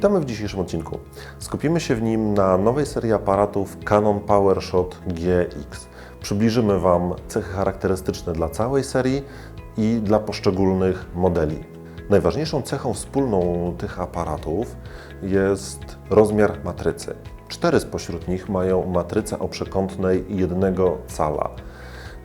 Witamy w dzisiejszym odcinku. Skupimy się w nim na nowej serii aparatów Canon PowerShot GX. Przybliżymy Wam cechy charakterystyczne dla całej serii i dla poszczególnych modeli. Najważniejszą cechą wspólną tych aparatów jest rozmiar matrycy. Cztery spośród nich mają matrycę o przekątnej 1 cala.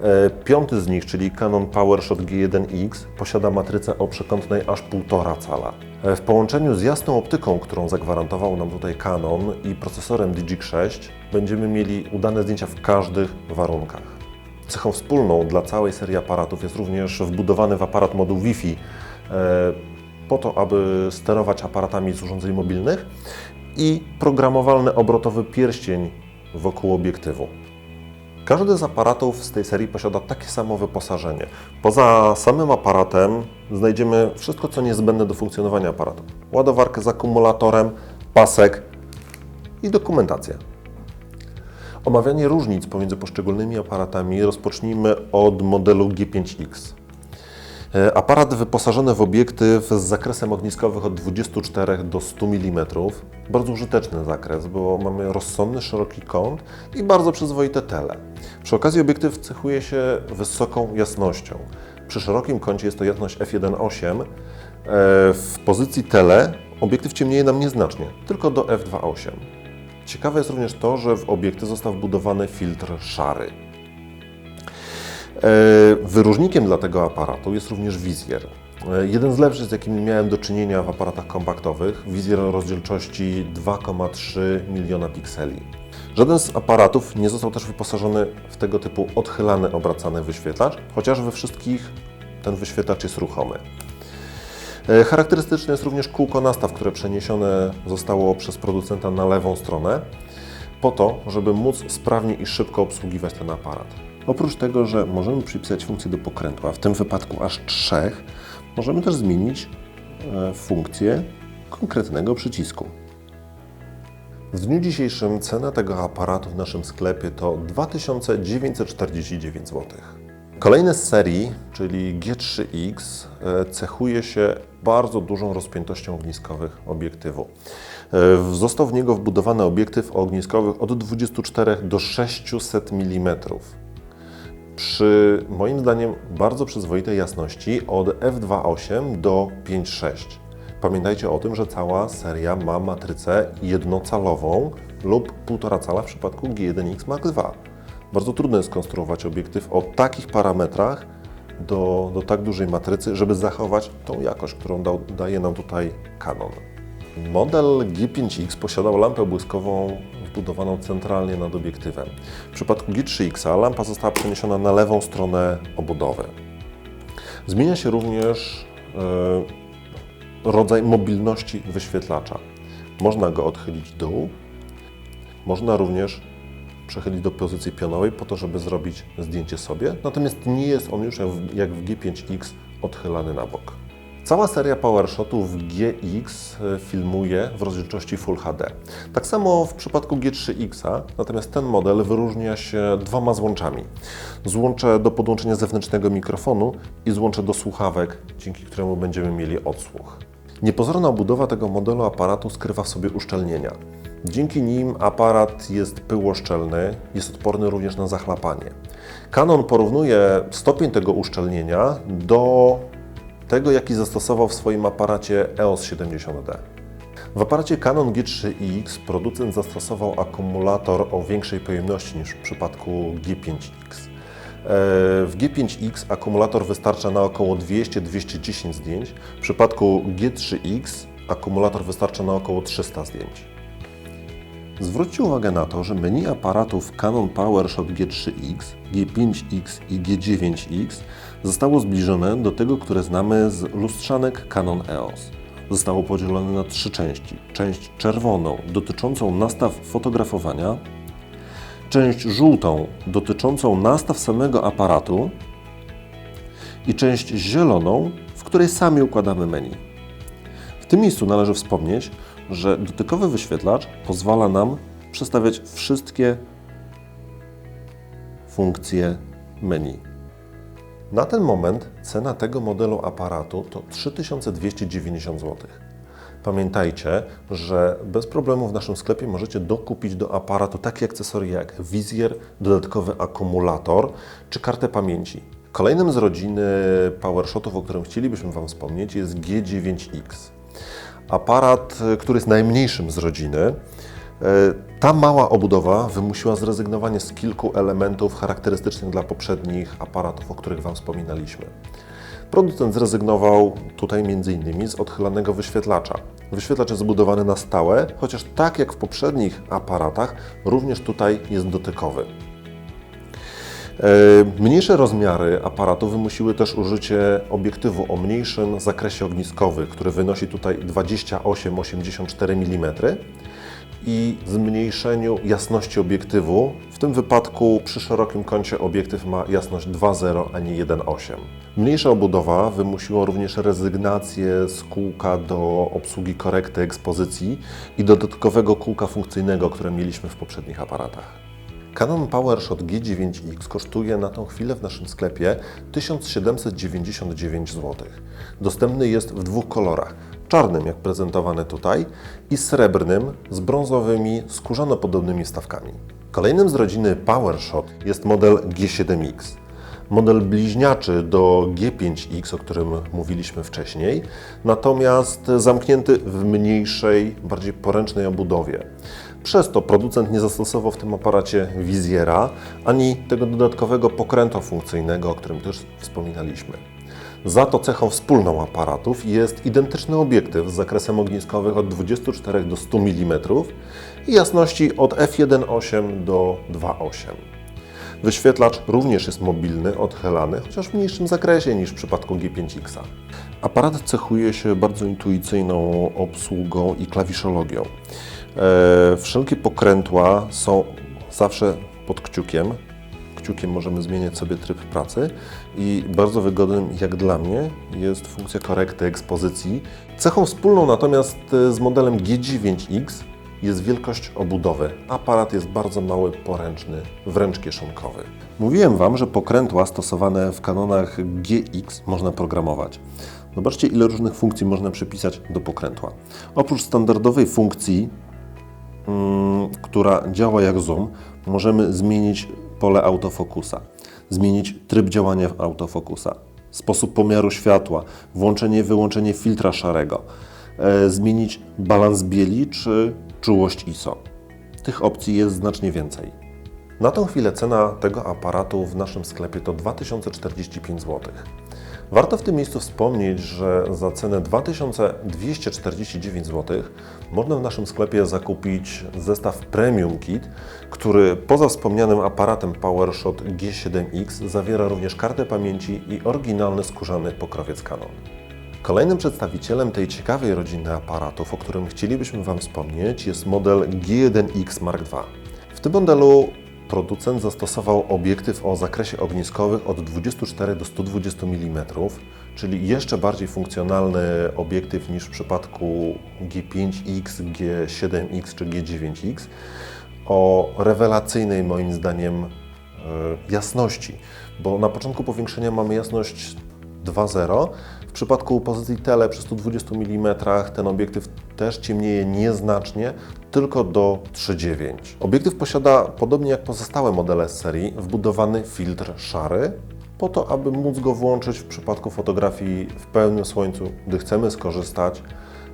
E, Piąty z nich, czyli Canon PowerShot G1X, posiada matrycę o przekątnej aż 1,5 cala. E, W połączeniu z jasną optyką, którą zagwarantował nam tutaj Canon i procesorem Digic 6, będziemy mieli udane zdjęcia w każdych warunkach. Cechą wspólną dla całej serii aparatów jest również wbudowany w aparat moduł Wi-Fi, e, po to, aby sterować aparatami z urządzeń mobilnych i programowalny obrotowy pierścień wokół obiektywu. Każdy z aparatów z tej serii posiada takie samo wyposażenie. Poza samym aparatem znajdziemy wszystko, co niezbędne do funkcjonowania aparatu. Ładowarkę z akumulatorem, pasek i dokumentację. Omawianie różnic pomiędzy poszczególnymi aparatami rozpocznijmy od modelu G5X. E, Aparat wyposażony w obiektyw z zakresem ogniskowym od 24 do 100 mm. Bardzo użyteczny zakres, bo mamy rozsądny, szeroki kąt i bardzo przyzwoite tele. Przy okazji obiektyw cechuje się wysoką jasnością. Przy szerokim kącie jest to jasność f1.8. E, W pozycji tele obiektyw ciemnieje nam nieznacznie, tylko do f2.8. Ciekawe jest również to, że w obiektyw został wbudowany filtr szary. E, Wyróżnikiem dla tego aparatu jest również wizjer. E, Jeden z lepszych, z jakimi miałem do czynienia w aparatach kompaktowych, wizjer o rozdzielczości 2,3 miliona pikseli. Żaden z aparatów nie został też wyposażony w tego typu odchylany, obracany wyświetlacz, chociaż we wszystkich ten wyświetlacz jest ruchomy. E, Charakterystyczne jest również kółko nastaw, które przeniesione zostało przez producenta na lewą stronę, po to, żeby móc sprawnie i szybko obsługiwać ten aparat. Oprócz tego, że możemy przypisać funkcję do pokrętła, w tym wypadku aż trzech, możemy też zmienić e, funkcję konkretnego przycisku. W dniu dzisiejszym cena tego aparatu w naszym sklepie to 2949 zł. Kolejny z serii, czyli G3X, e, cechuje się bardzo dużą rozpiętością ogniskowych obiektywu. E, Został w niego wbudowany obiektyw o ogniskowych od 24 do 600 mm. Przy moim zdaniem bardzo przyzwoitej jasności od f2.8 do 5.6. Pamiętajcie o tym, że cała seria ma matrycę jednocalową lub 1,5 cala w przypadku G1X Mark II. Bardzo trudno jest skonstruować obiektyw o takich parametrach do, do tak dużej matrycy, żeby zachować tą jakość, którą dał, daje nam tutaj Canon. Model G5X posiadał lampę błyskową wbudowaną centralnie nad obiektywem. W przypadku G3X lampa została przeniesiona na lewą stronę obudowy. Zmienia się również e, rodzaj mobilności wyświetlacza. Można go odchylić dół, można również przechylić do pozycji pionowej po to, żeby zrobić zdjęcie sobie, natomiast nie jest on już jak w G5X odchylany na bok. Cała seria PowerShotów GX e, filmuje w rozdzielczości Full HD. Tak samo w przypadku G3X, natomiast ten model wyróżnia się dwoma złączami. Złącze do podłączenia zewnętrznego mikrofonu i złącze do słuchawek, dzięki któremu będziemy mieli odsłuch. Niepozorna obudowa tego modelu aparatu skrywa w sobie uszczelnienia. Dzięki nim aparat jest pyłoszczelny, jest odporny również na zachlapanie. Canon porównuje stopień tego uszczelnienia do tego, jaki zastosował w swoim aparacie EOS 70D. W aparacie Canon G3X producent zastosował akumulator o większej pojemności niż w przypadku G5X. E, W G5X akumulator wystarcza na około 200-210 zdjęć, w przypadku G3X akumulator wystarcza na około 300 zdjęć. Zwróćcie uwagę na to, że menu aparatów Canon PowerShot G3X, G5X i G9X zostało zbliżone do tego, które znamy z lustrzanek Canon EOS. Zostało podzielone na trzy części. Część czerwoną dotyczącą nastaw fotografowania, część żółtą dotyczącą nastaw samego aparatu i część zieloną, w której sami układamy menu. W tym miejscu należy wspomnieć, że dotykowy wyświetlacz pozwala nam przestawiać wszystkie funkcje menu. Na ten moment cena tego modelu aparatu to 3290 zł. Pamiętajcie, że bez problemu w naszym sklepie możecie dokupić do aparatu takie akcesoria jak wizjer, dodatkowy akumulator czy kartę pamięci. Kolejnym z rodziny PowerShotów, o którym chcielibyśmy Wam wspomnieć, jest G9X. Aparat, y, który jest najmniejszym z rodziny. Y, Ta mała obudowa wymusiła zrezygnowanie z kilku elementów charakterystycznych dla poprzednich aparatów, o których Wam wspominaliśmy. Producent zrezygnował tutaj m.in. z odchylanego wyświetlacza. Wyświetlacz jest zbudowany na stałe, chociaż tak jak w poprzednich aparatach, również tutaj jest dotykowy. E, Mniejsze rozmiary aparatu wymusiły też użycie obiektywu o mniejszym zakresie ogniskowym, który wynosi tutaj 28-84 mm i zmniejszeniu jasności obiektywu. W tym wypadku przy szerokim kącie obiektyw ma jasność 2.0, a nie 1.8. Mniejsza obudowa wymusiła również rezygnację z kółka do obsługi korekty ekspozycji i dodatkowego kółka funkcyjnego, które mieliśmy w poprzednich aparatach. Canon PowerShot G9X kosztuje na tą chwilę w naszym sklepie 1799 zł. Dostępny jest w dwóch kolorach. Czarnym, jak prezentowany tutaj, i srebrnym z brązowymi, skórzano-podobnymi wstawkami. Kolejnym z rodziny PowerShot jest model G7X. Model bliźniaczy do G5X, o którym mówiliśmy wcześniej, natomiast zamknięty w mniejszej, bardziej poręcznej obudowie. Przez to producent nie zastosował w tym aparacie wizjera ani tego dodatkowego pokrętła funkcyjnego, o którym też wspominaliśmy. Za to cechą wspólną aparatów jest identyczny obiektyw z zakresem ogniskowym od 24 do 100 mm i jasności od f1.8 do 2.8. Wyświetlacz również jest mobilny, odchylany, chociaż w mniejszym zakresie niż w przypadku G5X. Aparat cechuje się bardzo intuicyjną obsługą i klawiszologią. E, wszelkie pokrętła są zawsze pod kciukiem. Kciukiem możemy zmieniać sobie tryb pracy i bardzo wygodnym, jak dla mnie, jest funkcja korekty ekspozycji. Cechą wspólną natomiast e, z modelem G9X jest wielkość obudowy. Aparat jest bardzo mały, poręczny, wręcz kieszonkowy. Mówiłem Wam, że pokrętła stosowane w kanonach GX można programować. Zobaczcie, ile różnych funkcji można przypisać do pokrętła. Oprócz standardowej funkcji, mm, która działa jak zoom, możemy zmienić pole autofokusa, zmienić tryb działania autofokusa, sposób pomiaru światła, włączenie wyłączenie filtra szarego, e, zmienić balans bieli czy czułość ISO. Tych opcji jest znacznie więcej. Na tą chwilę cena tego aparatu w naszym sklepie to 2045 zł. Warto w tym miejscu wspomnieć, że za cenę 2249 zł można w naszym sklepie zakupić zestaw Premium Kit, który poza wspomnianym aparatem PowerShot G7X zawiera również kartę pamięci i oryginalny skórzany pokrowiec Canon. Kolejnym przedstawicielem tej ciekawej rodziny aparatów, o którym chcielibyśmy Wam wspomnieć, jest model G1X Mark II. W tym modelu producent zastosował obiektyw o zakresie ogniskowym od 24 do 120 mm, czyli jeszcze bardziej funkcjonalny obiektyw niż w przypadku G5X, G7X czy G9X o rewelacyjnej moim zdaniem e, jasności, bo na początku powiększenia mamy jasność 2.0. Przypadku pozycji tele przy 120 mm ten obiektyw też ciemnieje nieznacznie, tylko do 3.9. Obiektyw posiada, podobnie jak pozostałe modele z serii, wbudowany filtr szary, po to, aby móc go włączyć w przypadku fotografii w pełnym słońcu, gdy chcemy skorzystać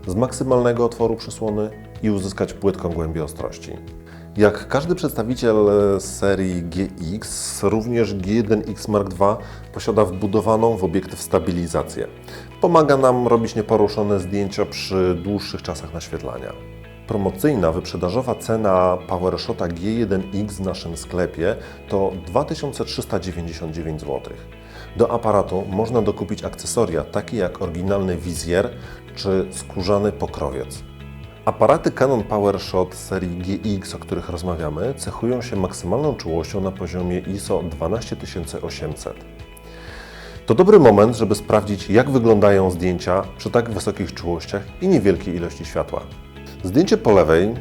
z maksymalnego otworu przysłony i uzyskać płytką głębię ostrości. Jak każdy przedstawiciel e, serii GX, również G1X Mark II posiada wbudowaną w obiektyw stabilizację. Pomaga nam robić nieporuszone zdjęcia przy dłuższych czasach naświetlania. Promocyjna wyprzedażowa cena PowerShota G1X w naszym sklepie to 2399 zł. Do aparatu można dokupić akcesoria takie jak oryginalny wizjer czy skórzany pokrowiec. Aparaty Canon PowerShot serii GX, o których rozmawiamy, cechują się maksymalną czułością na poziomie ISO 12800. To dobry moment, żeby sprawdzić, jak wyglądają zdjęcia przy tak wysokich czułościach i niewielkiej ilości światła. Zdjęcie po lewej,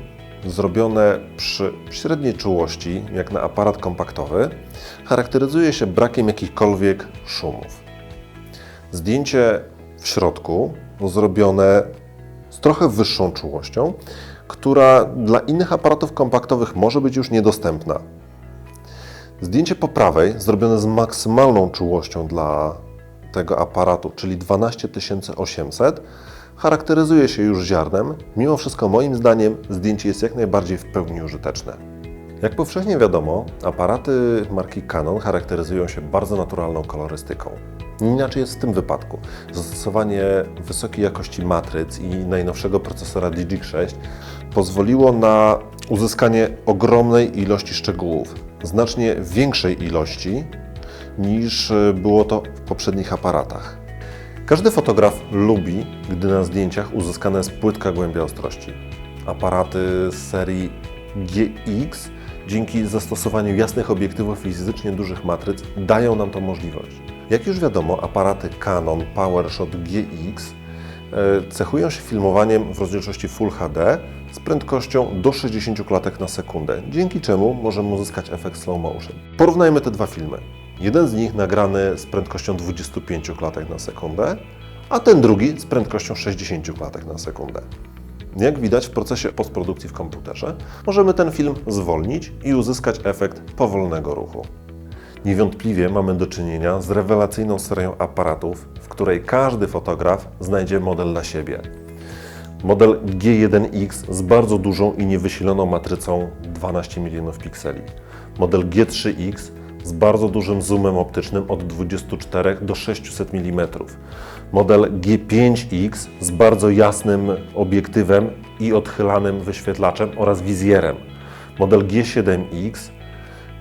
zrobione przy średniej czułości, jak na aparat kompaktowy, charakteryzuje się brakiem jakichkolwiek szumów. Zdjęcie w środku, zrobione trochę wyższą czułością, która dla innych aparatów kompaktowych może być już niedostępna. Zdjęcie po prawej, zrobione z maksymalną czułością dla tego aparatu, czyli 12800, charakteryzuje się już ziarnem. Mimo wszystko, moim zdaniem, zdjęcie jest jak najbardziej w pełni użyteczne. Jak powszechnie wiadomo, aparaty marki Canon charakteryzują się bardzo naturalną kolorystyką. Inaczej jest w tym wypadku. Zastosowanie wysokiej jakości matryc i najnowszego procesora DigiC6 pozwoliło na uzyskanie ogromnej ilości szczegółów, znacznie większej ilości niż e, było to w poprzednich aparatach. Każdy fotograf lubi, gdy na zdjęciach uzyskana jest płytka głębia ostrości. Aparaty z serii GX dzięki zastosowaniu jasnych obiektywów i fizycznie dużych matryc dają nam tą możliwość. Jak już wiadomo, aparaty Canon PowerShot GX e, cechują się filmowaniem w rozdzielczości Full HD z prędkością do 60 klatek na sekundę, dzięki czemu możemy uzyskać efekt slow motion. Porównajmy te dwa filmy. Jeden z nich nagrany z prędkością 25 klatek na sekundę, a ten drugi z prędkością 60 klatek na sekundę. Jak widać w procesie postprodukcji w komputerze, możemy ten film zwolnić i uzyskać efekt powolnego ruchu. Niewątpliwie mamy do czynienia z rewelacyjną serią aparatów, w której każdy fotograf znajdzie model dla siebie. Model G1X z bardzo dużą i niewysiloną matrycą 12 milionów pikseli. Model G3X z bardzo dużym zoomem optycznym od 24 do 600 mm. Model G5X z bardzo jasnym obiektywem i odchylanym wyświetlaczem oraz wizjerem. Model G7X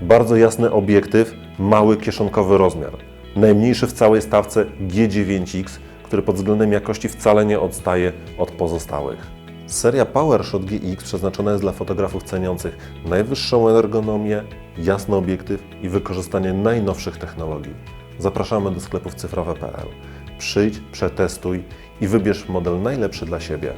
bardzo jasny obiektyw, mały kieszonkowy rozmiar. Najmniejszy w całej stawce G9X, który pod względem jakości wcale nie odstaje od pozostałych. Seria PowerShot GX przeznaczona jest dla fotografów ceniących najwyższą ergonomię, jasny obiektyw i wykorzystanie najnowszych technologii. Zapraszamy do sklepów cyfrowe.pl. Przyjdź, przetestuj i wybierz model najlepszy dla siebie.